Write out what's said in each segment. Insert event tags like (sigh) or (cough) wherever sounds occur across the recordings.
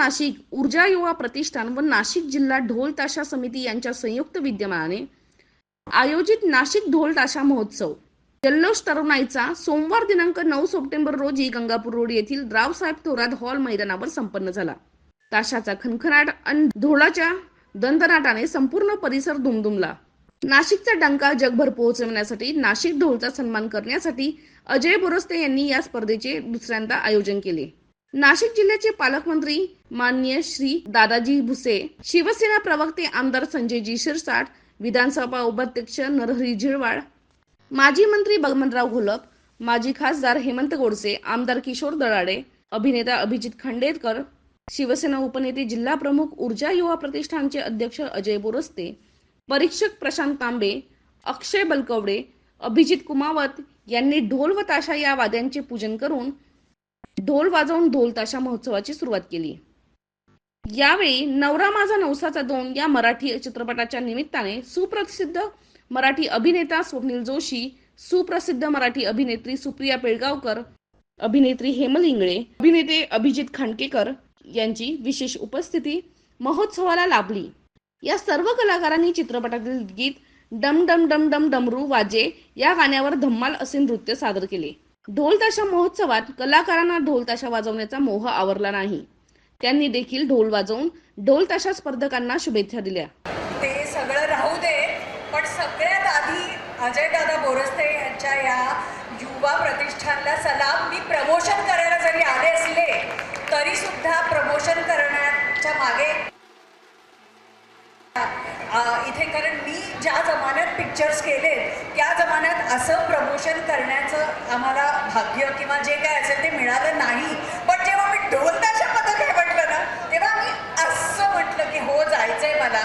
नाशिक ऊर्जा युवा प्रतिष्ठान व नाशिक जिल्हा ढोल ताशा समिती यांच्या संयुक्त विद्यमाने आयोजित नाशिक ढोल ताशा महोत्सव. जल्लोष तरुणाईचा सोमवार दिनांक नऊ सप्टेंबर रोजी गंगापूर रोड येथील रावसाहेब थोरात हॉल मैदानावर संपन्न झाला. ताशाचा खनखनाट आणि ढोलाच्या दंतनाटाने संपूर्ण परिसर दुमदुमला. नाशिकचा डंका जगभर पोहोचवण्यासाठी नाशिक ढोलचा सन्मान करण्यासाठी अजय बोरस्ते यांनी या स्पर्धेचे दुसऱ्यांदा आयोजन केले. नाशिक जिल्ह्याचे पालकमंत्री माननीय श्री दादाजी भुसे शिवसेना प्रवक्ते आमदार संजयजी शिरसाट विधानसभा उपाध्यक्ष नरहरी झिरवाळ माजी मंत्री बगमनराव घोलप माजी खासदार हेमंत गोडसे आमदार किशोर दराडे अभिनेता अभिजित खांडेकर शिवसेना उपनेते जिल्हा प्रमुख ऊर्जा युवा प्रतिष्ठानचे अध्यक्ष अजय बोरस्ते परीक्षक प्रशांत तांबे अक्षय बलकवडे अभिजित कुमावत यांनी ढोल व ताशा या वाद्यांचे पूजन करून ढोल वाजवून ढोल ताशा महोत्सवाची सुरुवात केली. यावेळी नवरा माझा नवसाचा दोन या मराठी चित्रपटाच्या निमित्ताने सुप्रसिद्ध मराठी अभिनेता स्वप्नील जोशी सुप्रसिद्ध मराठी अभिनेत्री सुप्रिया पेळगावकर अभिनेत्री हेमल इंगळे अभिनेते अभिजित खांडकेकर यांची विशेष उपस्थिती महोत्सवाला लाभली. या सर्व कलाकारांनी चित्रपटातील गीत डम डम डम डम डमरू वाजे या गाण्यावर धम्माल असे नृत्य सादर केले. ढोल ताशा महोत्सवात कलाकारांना ढोल ताशा वाजवण्याचा मोह आवरला नाही. त्यांनी देखील ढोल वाजवून ढोल ताशा स्पर्धकांना शुभेच्छा दिल्या. ते सगळं राहू दे पण सगळ्यात आधी अजयदादा बोरस्ते यांच्या या युवा प्रतिष्ठानला सलाम मी प्रमोशन करायला जरी आले असले तरी सुद्धा प्रमोशन करण्याच्या मागे इथे कारण मी ज्या जमान्यात पिक्चर्स केले त्या जमान्यात असं प्रमोशन करण्याचं आम्हाला भाग्य किंवा जे काय असेल ते मिळालं नाही. पण जेव्हा मी ढोलताशा पदक हे म्हटलं ना तेव्हा मी असं म्हटलं की हो जायचंय मला.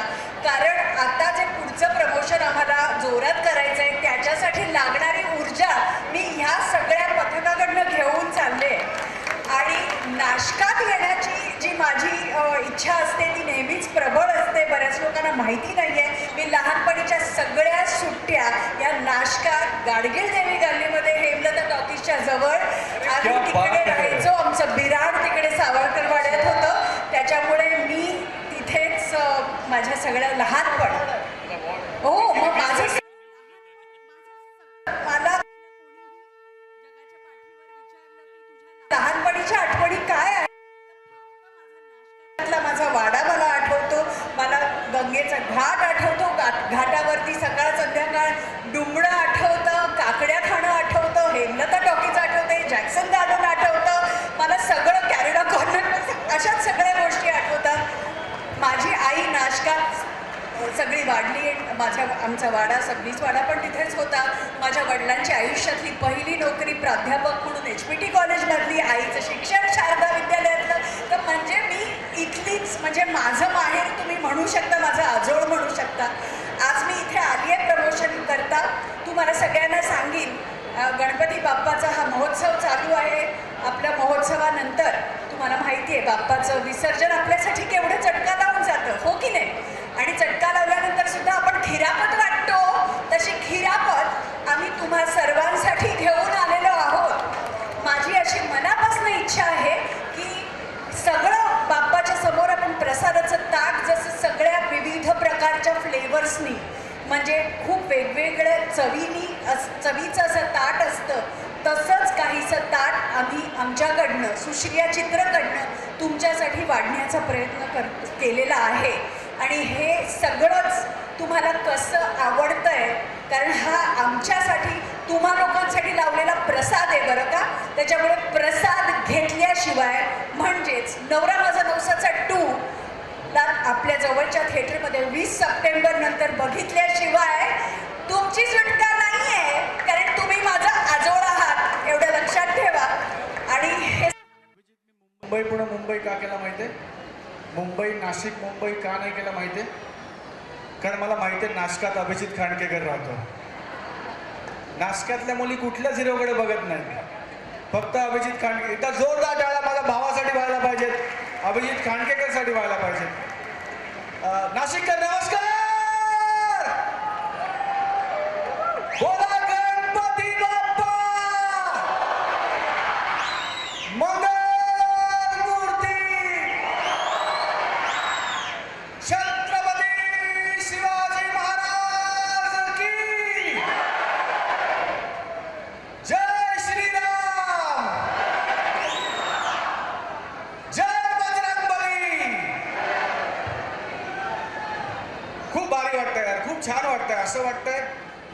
कारण आता जे पुढचं प्रमोशन आम्हाला जोरात करायचं आहे त्याच्यासाठी लागणारी ऊर्जा मी ह्या सगळ्या पथकाकडनं घेऊन चालले. आणि नाशकात येण्याची जी माझी इच्छा असते ती नेहमीच प्रबळ लोकांना माहिती नाही आहे मी लहानपणीच्या सगळ्या सुट्ट्या या नाशकात गाडगीळ देवी गल्लीमध्ये हेमलता टॉकीजच्या जवळ. आम्ही तिकडे. राहायचो. आमचं बिराड तिकडे सावरकर वाड्यात होतं. त्याच्यामुळे मी तिथेच माझ्या सगळ्या लहानपण गंगेचा घाट आठवतो घाट घाटावरती सकाळ संध्याकाळ डुंबळं आठवतं काकड्या खाणं आठवतं हेमलता टॉकीज आठवते जॅक्सन गार्डन आठवतं. मला सगळं कॅरेडा कॉर्नर (laughs) अशाच सगळ्या गोष्टी आठवतात. माझी आई नाशकात सगळी वाढली माझ्या आमचा वाडा सगळीच वाडा पण तिथेच होता. माझ्या वडिलांची आयुष्यातली पहिली नोकरी प्राध्यापक म्हणून एच पी टी कॉलेजमधली आईचं शिक्षण शारदा विद्यालयातलं. तर म्हणजे मी इथलीच म्हणजे माझं माहेर तुम्ही म्हणू शकता माझं आजोळ म्हणू शकता. आज मी इथे आली आहे प्रमोशन करता. तुम्हाला सगळ्यांना सांगीन गणपती बाप्पाचा हा महोत्सव चालू आहे. आपल्या महोत्सवानंतर तुम्हाला माहिती आहे बाप्पाचं विसर्जन आपल्यासाठी केवढं चटका लावून जातं हो की नाही? आणि चटका लावल्यानंतर सुद्धा आपण खिरापत वाटतो. तशी खिरापत आम्ही तुम्हा सर्व फ्लेवर्सनी म्हणजे खूप वेगवेगळ्या चवीनी अस चवीचं असं ताट असतं तसंच काहीसं ताट आम्ही आमच्याकडनं सुश्रिया चित्रकडनं तुमच्यासाठी वाढण्याचा प्रयत्न कर केलेला आहे. आणि हे सगळंच तुम्हाला कसं आवडतं आहे कारण हा आमच्यासाठी तुम्हा लोकांसाठी लावलेला प्रसाद आहे बरं का? त्याच्यामुळे प्रसाद घेतल्याशिवाय म्हणजेच नवरा माझा नवसाचा टू येतात आपल्या जवळच्या थिएटरमध्ये वीस सप्टेंबर नंतर बघितल्याशिवाय तुमची सुटका नाही आहे कारण तुम्ही माझा आजोळ आहात एवढं लक्षात ठेवा. आणि हे मुंबई पुणे मुंबई का केला माहिती आहे? मुंबई नाशिक मुंबई का नाही केला माहिती आहे? कारण मला माहिती आहे नाशकात अभिजित खांडकेकर राहतो. नाशकातल्या मुली कुठल्याच हिरोकडे बघत नाही फक्त अभिजित खांडके एकदा जोरदार टाळा माझ्या भावासाठी व्हायला पाहिजे. अभिजित खांडकेकरसाठी व्हायला पाहिजे. नाशिककर नमस्कार!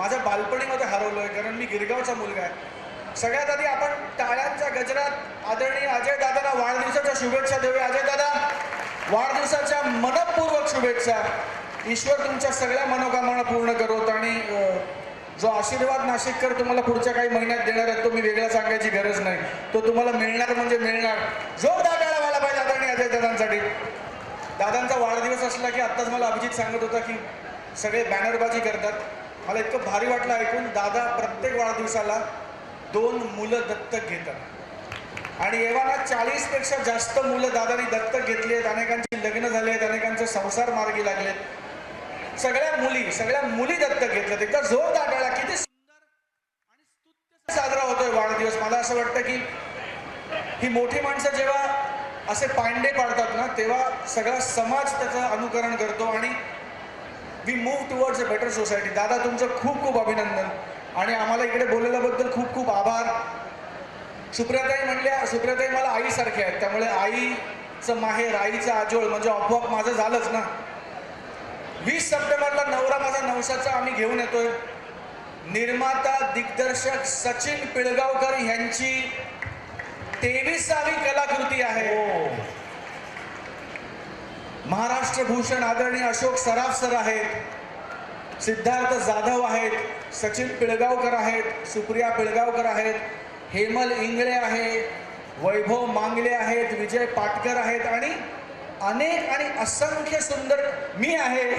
माझ्या बालपणीमध्ये हरवलोय कारण मी गिरगावचा मुलगा आहे. सगळ्यात आधी आपण टाळ्यांच्या गजरात आदरणीय अजय दादांना वाढदिवसाच्या शुभेच्छा देऊया. अजय दादा वाढदिवसाच्या मनपूर्वक शुभेच्छा. ईश्वर तुमच्या सगळ्या मनोकामना पूर्ण करत आणि जो आशीर्वाद नाशिककर तुम्हाला पुढच्या काही महिन्यात देणार आहेत तो मी वेगळा सांगायची गरज नाही. तो तुम्हाला मिळणार म्हणजे मिळणार. जोरदार टाळ्या व्हायला पाहिजे आदरणीय अजय दादांसाठी. दादांचा वाढदिवस असला की आत्ताच मला अभिजित सांगत होता की सगळे बॅनरबाजी करतात. मला इतकं भारी वाटलं ऐकून. दादा प्रत्येक वाढदिवसाला दोन मुलं दत्तक घेतात. आणि एव्हाना चाळीसपेक्षा जास्त मुलं दादानी दत्तक घेतली आहेत. अनेकांची लग्न झाली आहेत अनेकांचे संसार मार्गी लागलेत. सगळ्या मुली सगळ्या मुली दत्तक घेतल्यात. एकदा जोर टाळ्या किती सुंदर आणि साजरा होतोय वाढदिवस. मला असं वाटतं की ही मोठी माणसं जेव्हा असे पांडे पाडतात ना तेव्हा सगळा समाज त्याचं अनुकरण करतो. आणि we move towards a better society दादा तुमचं खूप खूप अभिनंदन. आणि आम्हाला इकडे बोलवल्याबद्दल खूप खूप आभार. सुप्रियाताई म्हणल्या सुप्रियाताई मला आईसारख्या आहेत. त्यामुळे आईचं माहेर आईचं आजोळ म्हणजे आपोआप माझं झालंच ना. वीस सप्टेंबरला नवरा माझा नवसाचा आम्ही घेऊन येतोय. निर्माता दिग्दर्शक सचिन पिळगावकर यांची तेवीसावी कलाकृती आहे. हो. महाराष्ट्र भूषण आदरणीय अशोक सराफ सर आहेत सिद्धार्थ जाधव आहेत सचिन पिळगावकर आहेत सुप्रिया पिळगावकर आहेत हेमल इंगळे आहे वैभव मांगले आहेत विजय पाटकर आहेत आणि अनेक आणि असंख्य सुंदर मी आहे.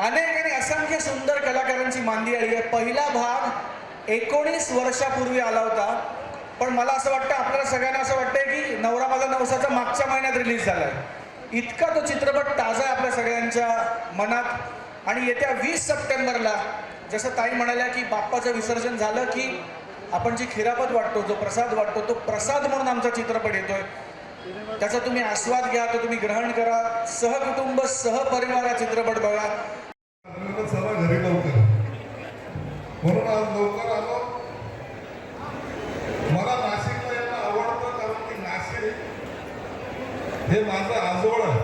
अनेक आणि असंख्य सुंदर कलाकारांची मांदी आली आहे. पहिला भाग एकोणीस वर्षापूर्वी आला होता. पण मला असं वाटतं आपल्याला सगळ्यांना असं वाटतंय की नवरा माझा नवसाचा मागच्या महिन्यात रिलीज झालाय. इतका तो चित्रपट ताजा आहे आपल्या सगळ्यांच्या मनात. आणि येत्या वीस सप्टेंबरला जसं ताई म्हणाल्या की बाप्पाचं विसर्जन झालं की आपण जी खिरापत वाटतो जो प्रसाद वाटतो तो प्रसाद म्हणून आमचा चित्रपट येतोय. त्याचा तुम्ही आस्वाद घ्या तो तुम्ही ग्रहण करा. सहकुटुंब सहपरिवार हा चित्रपट बघा. म्हणून घरी लवकर म्हणून आज लवकर आलो मला नाशिकला यायला आवडतं कारण की नाशिक हे माझं आजोळ आहे.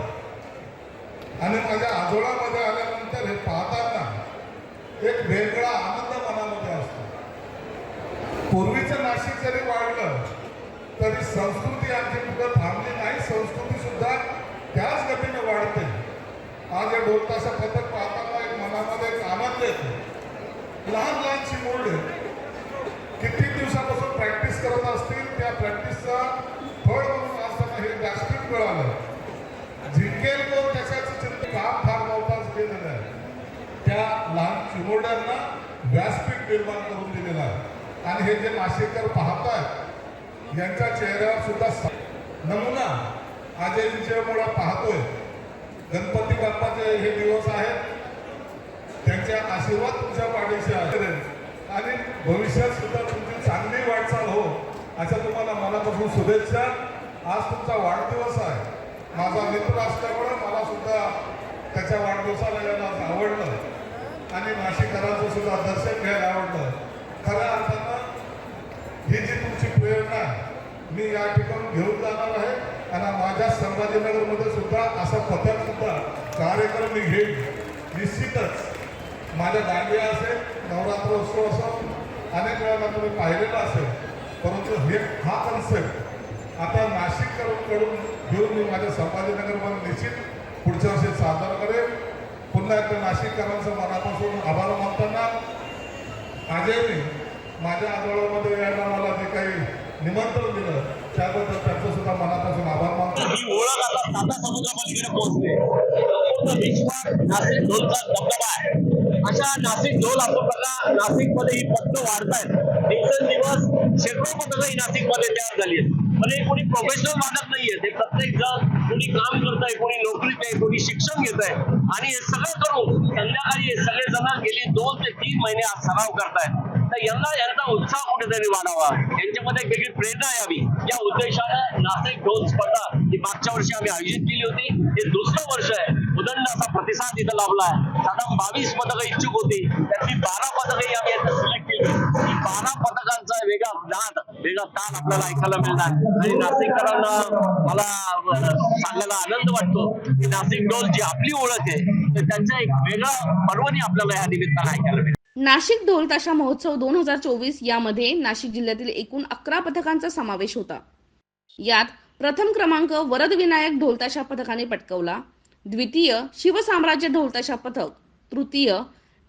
आणि माझ्या आजोळामध्ये आल्यानंतर हे पाहताना एक वेगळा आनंद मनामध्ये असतो. पूर्वीचं नाशिक जरी वाढलं तरी संस्कृती आमची कुठं थांबली नाही. संस्कृती सुद्धा त्याच गतीने वाढते. आज या दोन तासा पथक पाहताना एक मनामध्ये एक आनंद येतो. लहान लहान चिमुरडे किती दिवसापासून प्रॅक्टिस करत असतील त्या प्रॅक्टिसचा फळ म्हणून आज त्यांना हे व्यासपीठ मिळालं जिंकेल कोण त्याच्याचं चिंता काम फार मोठाच केलेलं आहे त्या लहान चिमुरड्यांना व्यासपीठ निर्माण करून दिलेलं आहे. आणि हे जे नाशिककर पाहतायत यांच्या चेहऱ्यावर सुद्धा नमुना नमुना आजयजींच्यामुळे पाहतोय. गणपती बाप्पाचे हे दिवस आहेत. त्यांचे आशीर्वाद तुमच्या पाठीशी आहेत. आणि भविष्यात सुद्धा तुमची चांगली वाटचाल हो अशा तुम्हाला मनापासून शुभेच्छा. आज तुमचा वाढदिवस आहे. माझा मित्र असल्यामुळे मला सुद्धा त्याच्या वाढदिवसाला यायला आवडलं. आणि नाशिककरांचं सुद्धा दर्शन घ्यायला आवडलं. खऱ्या अर्थानं ही जी तुमची प्रेरणा आहे मी या ठिकाणी घेऊन जाणार आहे आणि माझ्या संभाजीनगरमध्ये सुद्धा असा पथक सुद्धा कार्यक्रम मी घेईन. निश्चितच माझ्या दांडिया असेल नवरात्र उत्सव असो अनेक वेळेला तुम्ही पाहिलेला असेल परंतु हे हा कन्सेप्ट आता नाशिक घेऊन मी माझ्या संभाजीनगरमध्ये निश्चित पुढच्या वर्षी सादर करेन. पुन्हा एकदा नाशिककरांचं मनापासून आभार मानताना आजही माझ्या आंदोलनामध्ये यायला मला जे काही निमंत्रण दिलं त्याबद्दल त्यांचं सुद्धा मनापासून आभार मानतो. ही ओळख आता टाटा समुद्रापासून पोहोचते नाशिक ढोलचा धबधबा आहे. अशा नाशिक ढोल आपण बघा नाशिकमध्ये ही पथकं वाढतायत. दिवसेंदिवस शेकडो पत्र ही नाशिकमध्ये तयार झाली आहेत. म्हणजे कोणी प्रोफेशनल वादक नाहीये ते प्रत्येक जण कोणी काम करताय कोणी नोकरीत आहे कोणी शिक्षण घेत आहे आणि हे सगळं करून संध्याकाळी हे सगळे जण गेली दोन ते तीन महिने आज सराव करतायत. तर यांना यांचा उत्साह कुठेतरी वाढावा. यांच्यामध्ये वेगळी प्रेरणा यावी. या उद्देशानं नाशिक ढोल स्पर्धा ही मागच्या वर्षी आम्ही आयोजित केली होती. हे दुसरं वर्ष आहे. उदंड असा प्रतिसाद इथं लाभला आहे साधारण बावीस पदकं इच्छुक होती. त्यातली बारा पदकही आम्ही यांना सिलेक्ट केली. बारा पदकांचा वेगळा नाद वेगळा ताण आपल्याला ऐकायला मिळणार. आणि नाशिककरांना मला सांगायला आनंद वाटतो की नाशिक डोल जी आपली ओळख आहे तर त्यांचा एक वेगळा पर्वणी आपल्याला या निमित्तानं ऐकायला मिळेल नाशिक ढोल ताशा महोत्सव दोन हजार चोवीस यामध्ये नाशिक जिल्ह्यातील एकूण अकरा पथकांचा समावेश होता. यात प्रथम क्रमांक वरद विनायक ढोलताशा पथकाने पटकवला. द्वितीय शिवसाम्राज्य ढोलताशा पथक. तृतीय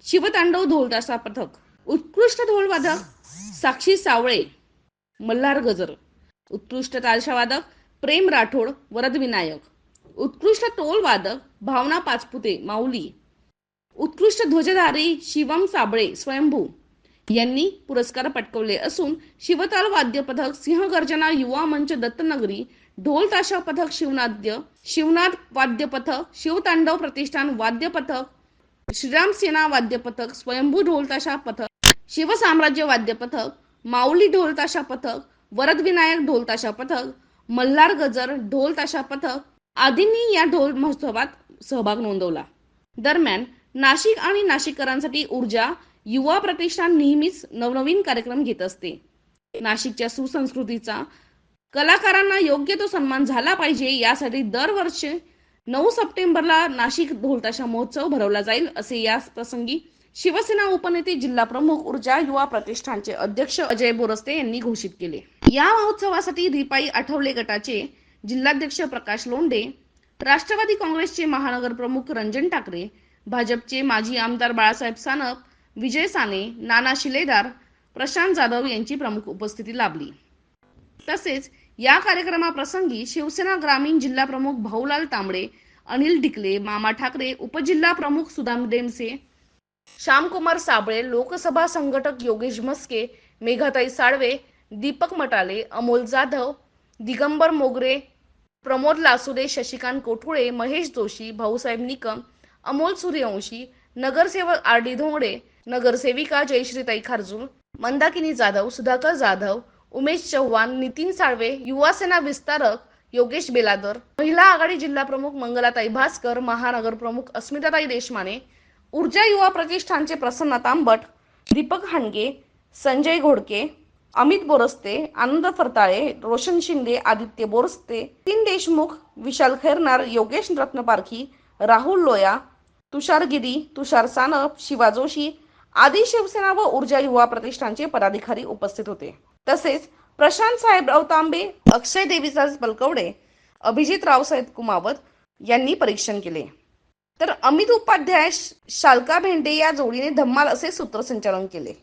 शिवतांडव ढोलताशा पथक. उत्कृष्ट ढोलवादक साक्षी सावळे मल्हार गजर. उत्कृष्ट तालशावादक प्रेम राठोड वरदविनायक उत्कृष्ट टोलवादक भावना पाचपुते माऊली. उत्कृष्ट ध्वजधारी शिवम साबळे स्वयंभू. यांनी पुरस्कार पटकवले असून शिवताल वाद्य पथक सिंहगर्जना युवा मंच दत्तनगरी ढोल ताशा पथक शिवनाद्य शिवनाथ वाद्य पथक शिवतांडव प्रतिष्ठान वाद्य पथक श्रीराम सेना वाद्य पथक स्वयंभू ढोल ताशा पथक शिवसाम्राज्य वाद्य पथक माऊली ढोल ताशा पथक वरद विनायक ढोल ताशा पथक मल्हार गजर ढोल ताशा पथक आदींनी या ढोल महोत्सवात सहभाग नोंदवला. दरम्यान नाशिक आणि नाशिककरांसाठी ऊर्जा युवा प्रतिष्ठान नेहमीच नवनवीन कार्यक्रम घेत असते. नाशिकच्या सुसंस्कृतीचा कलाकारांना योग्य तो सन्मान झाला पाहिजे यासाठी दरवर्षी नऊ सप्टेंबरला नाशिक ढोलताशा महोत्सव भरवला जाईल असे या प्रसंगी शिवसेना उपनेते जिल्हा प्रमुख ऊर्जा युवा प्रतिष्ठानचे अध्यक्ष अजय बोरस्ते यांनी घोषित केले. या महोत्सवासाठी रिपाई आठवले गटाचे जिल्हाध्यक्ष प्रकाश लोंढे राष्ट्रवादी काँग्रेसचे महानगर प्रमुख रंजन ठाकरे भाजपचे माजी आमदार बाळासाहेब सानप विजय साने नाना शिलेदार प्रशांत जाधव यांची प्रमुख उपस्थिती लाभली. तसेच या कार्यक्रमाप्रसंगी शिवसेना ग्रामीण जिल्हा प्रमुख भाऊलाल तांबडे अनिल ढिकले मामा ठाकरे उपजिल्हा प्रमुख सुदाम डेमसे श्यामकुमार साबळे लोकसभा संघटक योगेश मस्के मेघाताई साळवे दीपक मटाले अमोल जाधव दिगंबर मोगरे प्रमोद लासुदे शशिकांत कोठुळे महेश जोशी भाऊसाहेब निकम अमोल सूर्यवंशी नगरसेवक आर डी धोंगडे नगरसेविका जयश्रीताई खारजूळ मंदाकिनी जाधव सुधाकर जाधव उमेश चव्हाण नितीन साळवे युवा सेना विस्तारक योगेश बेलादर महिला आघाडी जिल्हा प्रमुख मंगलाताई भास्कर महानगर प्रमुख अस्मिताताई देशमाने ऊर्जा युवा प्रतिष्ठानचे प्रसन्न तांबट दीपक हांडगे संजय घोडके अमित बोरस्ते आनंद फरताळे रोशन शिंदे आदित्य बोरस्ते तीन देशमुख विशाल खैरनार योगेश रत्नपारखी राहुल लोया तुषार गिरी तुषार सानप शिवा जोशी आदी शिवसेना व ऊर्जा युवा प्रतिष्ठानचे पदाधिकारी उपस्थित होते. तसेच प्रशांत साहेबराव तांबे अक्षय देवीदास बलकवडे अभिजित रावसाहेब कुमावत यांनी परीक्षण केले. तर अमित उपाध्याय शालका भेंडे या जोडीने धम्माल असे सूत्रसंचालन केले.